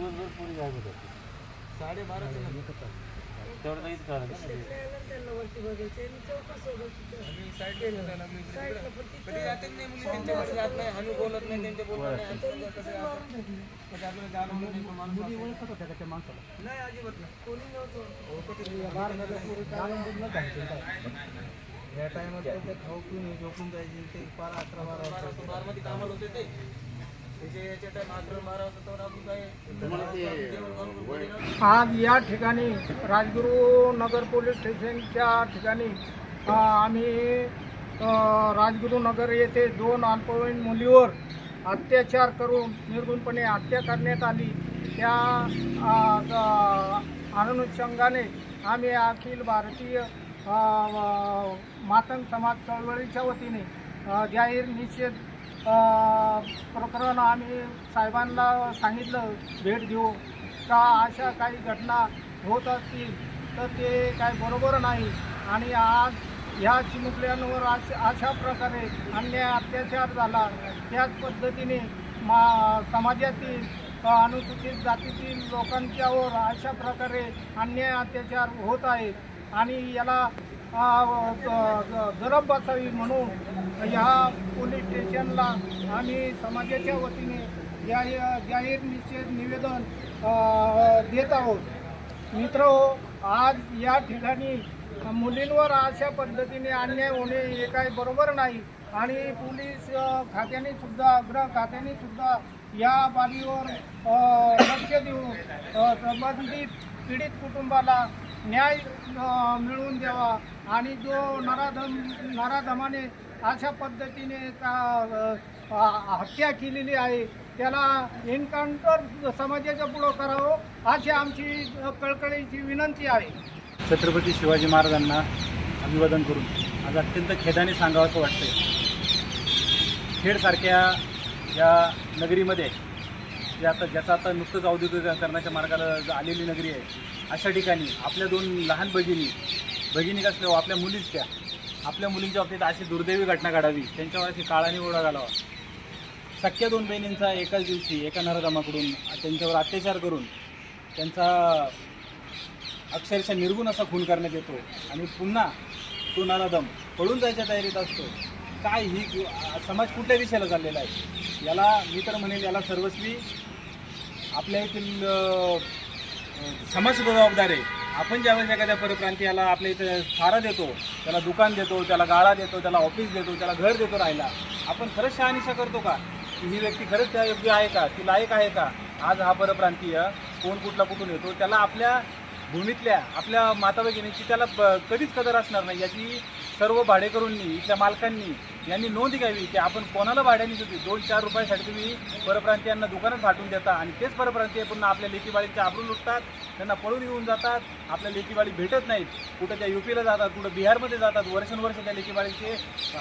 दिवसभर पोरी गायब होतात साडेबाराच्या नंतर तेवढं काहीच कळलं का नाही त्यांना वरती बघायचे आणि चौकस सोडायची आम्ही साईडला जायला लागलो इकडे. कधी जातच नाही मुली त्यांच्याकडे जात नाही. आम्ही बोलत नाही त्यांचे बोलत नाही. आमचं कसं आहे असं. कधी आपल्याला जाणवलं नाही तो माणूस असा आहे. नाही अजिबात नाही. कोणी नव्हतं ओळखतच नाही. या टायमात ते खाऊ पिऊन झोपून जायचे. ते बारा अकरा बारा वाजता बारामध्ये कामाला होते ते. आज या ठिकाणी राजगुरू नगर पोलीस स्टेशनच्या ठिकाणी आम्ही अ, राजगुरू नगर येथे दोन अल्पवयीन मुलीवर अत्याचार करून निर्गुणपणे हत्या करण्यात आली. त्या अनुषंगाने आम्ही अखिल भारतीय मातंग समाज चळवळीच्या वतीने जाहीर निषेध प्रकरण आम्ही साहेबांना सांगितलं भेट देऊ का अशा काही घटना होत असतील तर ते काय बरोबर नाही. आणि आज ह्या चिमुकल्यांवर अशा अशा प्रकारे अन्याय अत्याचार झाला. त्याच पद्धतीने मा समाजातील अनुसूचित जातीतील लोकांच्यावर अशा प्रकारे अन्याय अत्याचार होत आहेत. आणि याला गरम बसावी म्हणून ह्या पोलीस स्टेशनला आम्ही समाजाच्या वतीने जाहीर जाहीर निषेध निवेदन देत आहोत. मित्र हो, आज या ठिकाणी मुलींवर अशा पद्धतीने अन्याय होणे हे काही बरोबर नाही आणि पोलीस खात्याने सुद्धा गृह खात्याने सुद्धा या बाबीवर लक्ष देऊन संबंधित पीडित कुटुंबाला न्याय मिळवून द्यावा. आणि जो नराधम नराधमाने अशा पद्धतीने का हत्या केलेली आहे त्याला एन्काउंटर समाजाच्या पुढं करावं अशी आमची कळकळीची विनंती आहे. छत्रपती शिवाजी महाराजांना अभिवादन करून आज अत्यंत खेदाने सांगावं असं वाटतं खेडसारख्या या नगरीमध्ये जे आता ज्याचा आता नुकतंच औद्योगिकरणाच्या मार्गाला आलेली नगरी आहे अशा ठिकाणी आपल्या दोन लहान भगिनी भगिनी कसल्या हो, आपल्या मुलीच त्या. आपल्या मुलींच्या बाबतीत अशी दुर्दैवी घटना घडावी. त्यांच्यावर अशी काळाने ओढा घालावा. सख्या दोन बहिणींचा एकाच दिवशी एका नरदमाकडून त्यांच्यावर अत्याचार करून त्यांचा अक्षरशः निर्गुण असा खून करण्यात येतो आणि पुन्हा तो नराधम पळून जायच्या तयारीत असतो. काय ही समाज कुठल्या दिशेला चाललेला आहे? याला मी तर म्हणेल याला सर्वस्वी आपल्या येथील समाज जबाबदार आहे. आपण ज्यावेळेस एखाद्या परप्रांतीयाला आपल्या इथं थारा देतो त्याला दुकान देतो त्याला गाळा देतो त्याला ऑफिस देतो त्याला घर देतो राहायला आपण खरंच शहानिशा करतो का? की ही व्यक्ती खरंच त्या योग्य आहे का? ती लायक आहे का? आज हा परप्रांतीय कोण कुठला कुठून येतो? त्याला आपल्या भूमीतल्या आपल्या माता भगिनीची त्याला ब- कधीच कदर असणार नाही. याची सर्व भाडेकरूंनी इथल्या मालकांनी यांनी नोंद घ्यावी की आपण कोणाला भाड्याने देतो दोन चार रुपयासाठी तुम्ही परप्रांतीयांना दुकानात फाटून देता आणि तेच परप्रांतीय पुन्हा आपल्या लेकीबाळीचे आबरून लुटतात त्यांना पळून येऊन जातात आपल्या लेकीबाळी भेटत नाहीत. कुठं त्या युपीला जातात कुठं बिहारमध्ये जातात वर्षानुवर्ष त्या लेकीबाळीचे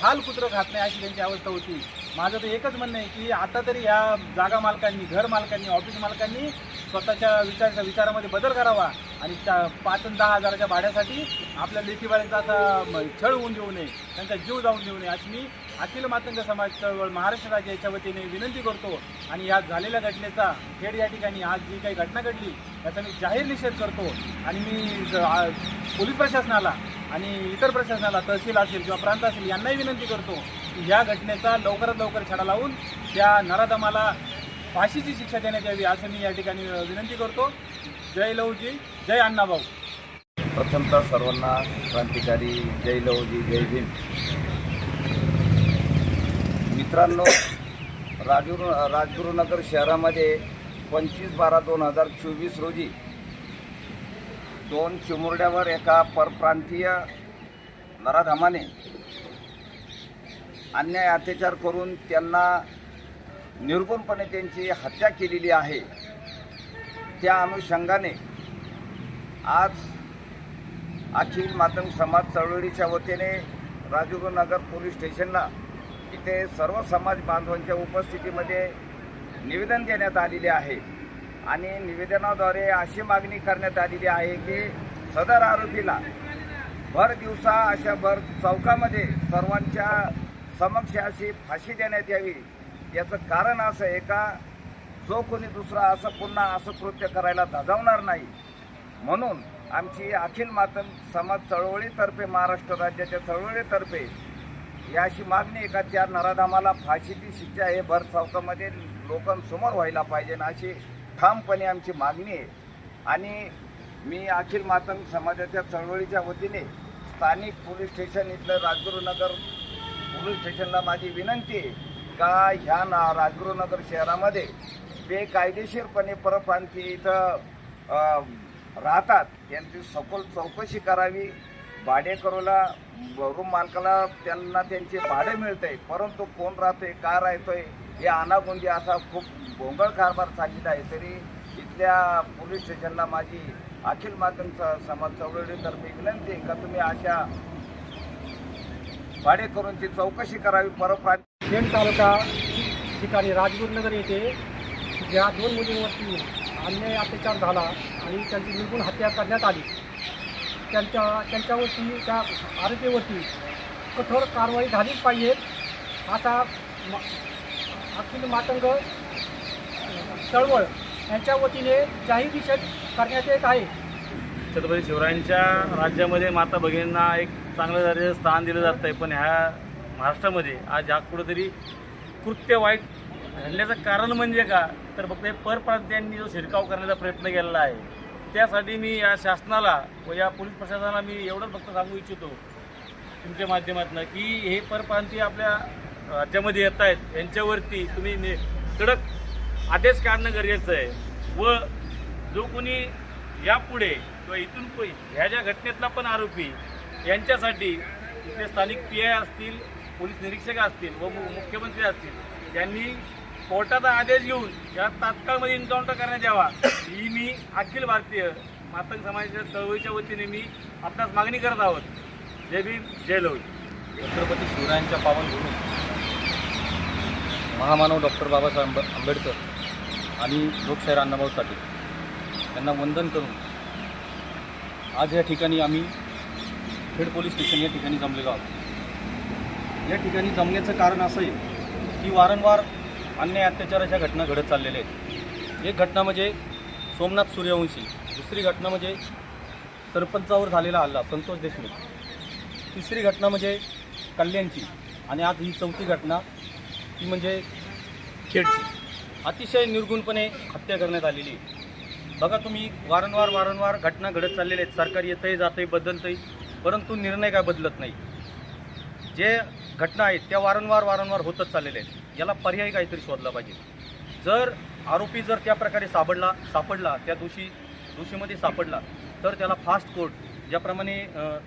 हाल कुत्रं खात नाही अशी त्यांची अवस्था होती. माझं तर एकच म्हणणं आहे की आता तरी ह्या जागा मालकांनी घर मालकांनी ऑफिस मालकांनी स्वतःच्या विचार विचारामध्ये बदल करावा आणि चा पाच आणि दहा हजाराच्या भाड्यासाठी आपल्या लेखीबाळींचा असा छळ होऊन देऊ नये त्यांचा जीव जाऊन देऊ नये अशी मी अखिल मातंग समाज चळवळ महाराष्ट्र राज्य याच्या वतीने विनंती करतो. आणि या झालेल्या घटनेचा खेड या ठिकाणी आज जी काही घटना घडली याचा मी जाहीर निषेध करतो. आणि मी ज- पोलीस प्रशासनाला आणि इतर प्रशासनाला तहसील असेल किंवा प्रांत असेल यांनाही विनंती करतो की या घटनेचा लवकरात लवकर छडा लावून त्या नराधमाला फाशीची शिक्षा देण्यात यावी असं मी या ठिकाणी विनंती करतो. जय लहूजी जय अण्णाभाऊ. प्रथमतः सर्वांना क्रांतिकारी जय लहूजी जय भीम. मित्रांनो राजगुरु राजगुरुनगर शहरामध्ये पंचवीस बारा दोन हजार चोवीस रोजी दोन चिमुरड्यावर एका परप्रांतीय नराधमाने अन्याय अत्याचार करून त्यांना निर्गुणपणे त्यांची हत्या केलेली आहे. त्या अनुषंगाने आज अखिल मातंग समाज चळवळीच्या वतीने राजगुरुनगर पोलीस स्टेशनला इथे सर्व समाज बांधवांच्या उपस्थितीमध्ये निवेदन देण्यात आलेले आहे. आणि निवेदनाद्वारे अशी मागणी करण्यात आलेली आहे की सदर आरोपीला भर दिवसा अशा भर चौकामध्ये सर्वांच्या समक्ष अशी फाशी देण्यात यावी. याचं कारण असं आहे का? जो कोणी दुसरा असं पुन्हा असं कृत्य करायला धजावणार नाही. म्हणून आमची अखिल मातन समाज चळवळीतर्फे महाराष्ट्र राज्याच्या चळवळीतर्फे याशी अशी मागणी आहे का? त्या नराधामाला फाशीची शिक्षा हे भर चौकामध्ये लोकांसमोर व्हायला पाहिजे अशी ठामपणे आमची मागणी आहे. आणि मी अखिल मातंग समाजाच्या चळवळीच्या वतीने स्थानिक पोलीस स्टेशन इथलं राजगुरुनगर पोलीस स्टेशनला माझी विनंती आहे. का ह्या ना राजगुरुनगर शहरामध्ये बेकायदेशीरपणे परप्रांती इथं राहतात. त्यांची सखोल चौकशी करावी. भाडेकरूला रूम मालकाला त्यांना त्यांचे भाडे मिळते. परंतु कोण राहतोय का राहतोय हे अनागुंदी असा खूप भोंगळ कारभार चाललेला आहे. तरी इथल्या पोलीस स्टेशनला माझी अखिल मातंग समाज चळवळीतर्फे विनंती आहे का तुम्ही अशा भाडेकरूंची चौकशी करावी परप्रांती पेण तालुका ठिकाणी राजगुरुनगर येथे ज्या दोन मुलींवरती अन्याय अत्याचार झाला आणि त्यांची निर्गुण हत्या करण्यात आली त्यांच्या त्यांच्यावरती त्या आरोपीवरती कठोर कारवाई झालीच पाहिजे असा म- अखिल मातंग चळवळ यांच्या वतीने जाहीर निषेध करण्यात येत आहे. छत्रपती शिवरायांच्या राज्यामध्ये माता भगिनींना एक चांगलं दर्जाचं स्थान दिलं जात आहे पण ह्या महाराष्ट्रामध्ये आज ह्या कुठंतरी कृत्य वाईट घडल्याचं कारण म्हणजे का? तर फक्त हे परप्रांतीयांनी जो शिरकाव करण्याचा प्रयत्न केलेला आहे त्यासाठी मी या शासनाला व या पोलीस प्रशासनाला मी एवढंच फक्त सांगू इच्छितो तुमच्या माध्यमातून की हे परप्रांतीय आपल्या राज्यामध्ये येत आहेत यांच्यावरती तुम्ही ने कडक आदेश काढणं गरजेचं आहे. व जो कोणी यापुढे किंवा इथून ह्या ज्या घटनेतला पण आरोपी यांच्यासाठी इथले स्थानिक पी आय असतील पोलीस निरीक्षक असतील व मुख्यमंत्री असतील त्यांनी कोर्टाचा आदेश घेऊन या तात्काळमध्ये एन्काउंटर करण्यात यावा. ही मी अखिल भारतीय मातंग समाजाच्या चळवळीच्या वतीने मी आपणास मागणी करत आहोत. जय भीम जय लवली छत्रपती शिवरायांच्या पावनभूमी महामानव डॉक्टर बाबासाहेब आंबेडकर आणि लोकशाहीर अण्णाभाऊ साठे यांना वंदन करून आज या ठिकाणी आम्ही खेड पोलीस स्टेशन या ठिकाणी जमलेलो आहोत. या ठिकाणी जमण्याचं कारण असं आहे की वारंवार अन्याय अत्याचाराच्या घटना घडत चाललेल्या आहेत. एक घटना म्हणजे सोमनाथ सूर्यवंशी दुसरी घटना म्हणजे सरपंचावर झालेला हल्ला संतोष देशमुख तिसरी घटना म्हणजे कल्याणची आणि आज ही चौथी घटना ती म्हणजे खेडची. अतिशय निर्गुणपणे हत्या करण्यात आलेली आहे. बघा तुम्ही वारंवार वारंवार घटना घडत चाललेल्या आहेत. सरकार येतंही जातंही बदलतंही परंतु निर्णय काय बदलत नाही. जे घटना आहेत त्या वारंवार वारंवार होतच चाललेल्या आहेत. याला पर्याय काहीतरी शोधला पाहिजे. जर आरोपी जर त्या प्रकारे सापडला सापडला त्या दोषी दोषीमध्ये सापडला तर त्याला फास्ट कोर्ट ज्याप्रमाणे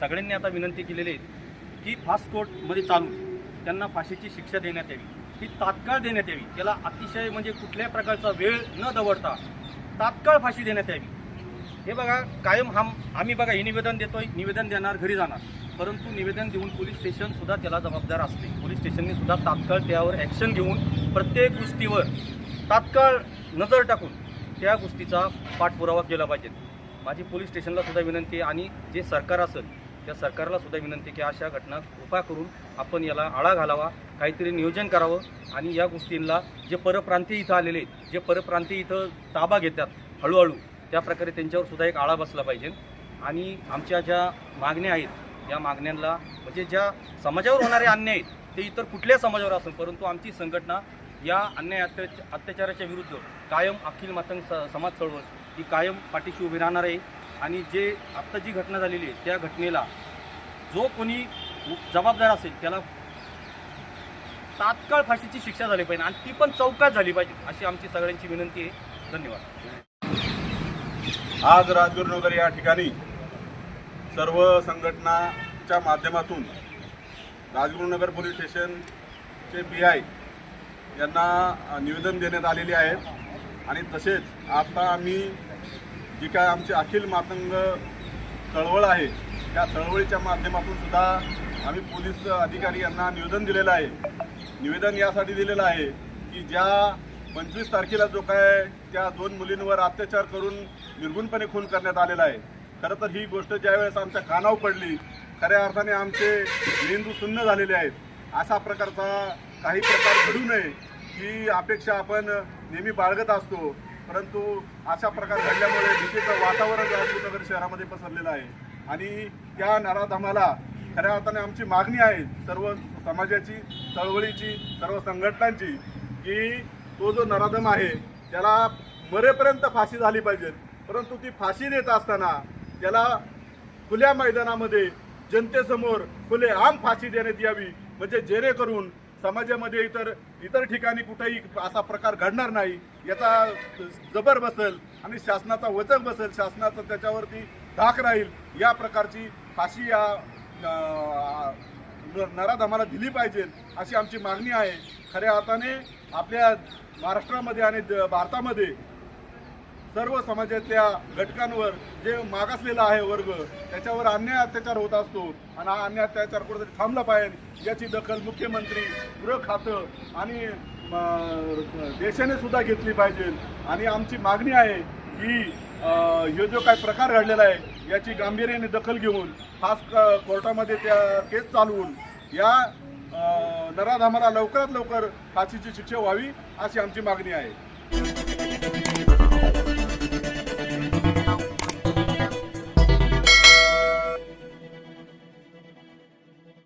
सगळ्यांनी आता विनंती केलेली आहे की फास्ट कोर्टमध्ये चालून त्यांना फाशीची शिक्षा देण्यात यावी. ती तात्काळ देण्यात यावी. त्याला अतिशय म्हणजे कुठल्याही प्रकारचा वेळ न दवडता तात्काळ फाशी देण्यात यावी. हे बघा कायम हम आम्ही बघा हे निवेदन देतोय निवेदन देणार घरी जाणार. परंतु निवेदन देऊन पोलीस स्टेशन सुद्धा त्याला जबाबदार असते. पोलीस स्टेशनने सुद्धा तात्काळ त्यावर ॲक्शन घेऊन प्रत्येक गोष्टीवर तात्काळ नजर टाकून त्या गोष्टीचा पाठपुरावा केला पाहिजे. माझी पोलीस स्टेशनला सुद्धा विनंती आहे आणि जे सरकार असेल त्या सरकारला सुद्धा विनंती की अशा घटना कृपा करून आपण याला आळा घालावा काहीतरी नियोजन करावं आणि या गोष्टींना जे परप्रांतीय इथं आलेले आहेत जे परप्रांतीय इथं ताबा घेतात हळूहळू त्या प्रकारे त्यांच्यावर सुद्धा एक आळा बसला पाहिजे. आणि आमच्या ज्या मागण्या आहेत या मागण्यांना म्हणजे ज्या समाजावर होणारे अन्याय आहेत ते इतर कुठल्या समाजावर असेल परंतु आमची संघटना या अन्याय अत्याच अत्याचाराच्या विरुद्ध कायम अखिल मातंग स समाज चळवळ ही कायम पाठीशी उभी राहणार आहे. आणि जे आत्ता जी घटना झालेली आहे त्या घटनेला जो कोणी जबाबदार असेल त्याला तात्काळ फाशीची शिक्षा झाली पाहिजे आणि ती पण चौकात झाली पाहिजे अशी आमची सगळ्यांची विनंती आहे. धन्यवाद. आज राजगुरुनगर या ठिकाणी सर्व संघटनाच्या माध्यमातून राजगुरुनगर पोलीस स्टेशनचे बी आय यांना निवेदन देण्यात आलेले आहे. आणि तसेच आता आम्ही जी काय आमची अखिल मातंग चळवळ आहे त्या चळवळीच्या माध्यमातून सुद्धा आम्ही पोलीस अधिकारी यांना निवेदन दिलेलं आहे. निवेदन यासाठी दिलेलं आहे की ज्या पंचवीस तारखेला जो काय त्या दोन मुलींवर अत्याचार करून निर्गुणपणे खून करण्यात आलेला आहे खरं तर ही गोष्ट ज्यावेळेस आमच्या कानावर पडली खऱ्या अर्थाने आमचे मेंदू सुन्न झालेले आहेत. असा प्रकारचा काही प्रकार घडू नये ही अपेक्षा आपण नेहमी बाळगत असतो. परंतु अशा प्रकार घडल्यामुळे भीतीचं वातावरण राजगुरुनगर शहरामध्ये पसरलेलं आहे. आणि त्या नराधामाला खऱ्या अर्थाने आमची मागणी आहे सर्व समाजाची चळवळीची सर्व संघटनांची की तो जो नराधम आहे त्याला मरेपर्यंत फाशी झाली पाहिजे परंतु ती फाशी देत असताना त्याला खुल्या मैदानामध्ये जनतेसमोर खुले आम फाशी देण्यात यावी. म्हणजे जेणेकरून समाजामध्ये इतर इतर ठिकाणी कुठेही असा प्रकार घडणार नाही. याचा जबर बसेल आणि शासनाचा वचक बसेल शासनाचा त्याच्यावरती धाक राहील या प्रकारची फाशी या अं, आम्हाला नराधमाला दिली पाहिजे अशी आमची मागणी आहे. खऱ्या अर्थाने आपल्या महाराष्ट्रामध्ये आणि द- भारतामध्ये सर्व समाजातल्या घटकांवर जे मागासलेला आहे वर्ग त्याच्यावर अन्याय अत्याचार होत असतो आणि हा अन्याय अत्याचार कुठेतरी थांबला पाहिजे याची दखल मुख्यमंत्री गृह खातं आणि देशाने सुद्धा घेतली पाहिजे. आणि आमची मागणी आहे की हे जो काही प्रकार घडलेला आहे याची गांभीर्याने दखल घेऊन खास कोर्टामध्ये त्या केस चालवून या नराधामाला लवकरात लवकर फाशीची शिक्षा व्हावी अशी आमची मागणी आहे.